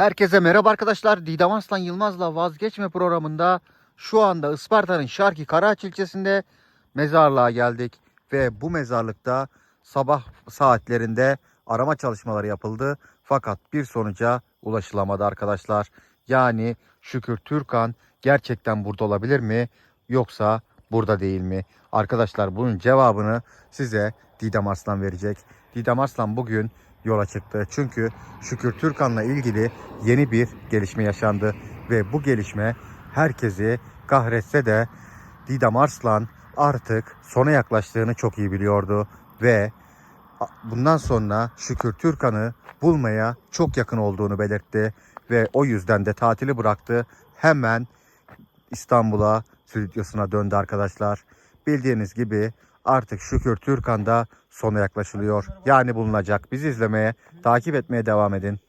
Herkese merhaba arkadaşlar. Didem Arslan Yılmaz'la vazgeçme programında şu anda Isparta'nın Şarki Karaağaç ilçesinde mezarlığa geldik. Ve bu mezarlıkta sabah saatlerinde arama çalışmaları yapıldı. Fakat bir sonuca ulaşılamadı arkadaşlar. Yani Şükür Türkan gerçekten burada olabilir mi? Yoksa burada değil mi? Arkadaşlar bunun cevabını size Didem Arslan verecek. Didem Arslan bugün yola çıktı. Çünkü Şükür Türkan'la ilgili yeni bir gelişme yaşandı. Ve bu gelişme herkesi kahretse de Didem Arslan artık sona yaklaştığını çok iyi biliyordu. Ve bundan sonra Şükür Türkan'ı bulmaya çok yakın olduğunu belirtti. Ve o yüzden de tatili bıraktı. Hemen İstanbul'a stüdyosuna döndü arkadaşlar. Bildiğiniz gibi artık Şükür Türkan'da sona yaklaşılıyor. Yani bulunacak. Bizi izlemeye, takip etmeye devam edin.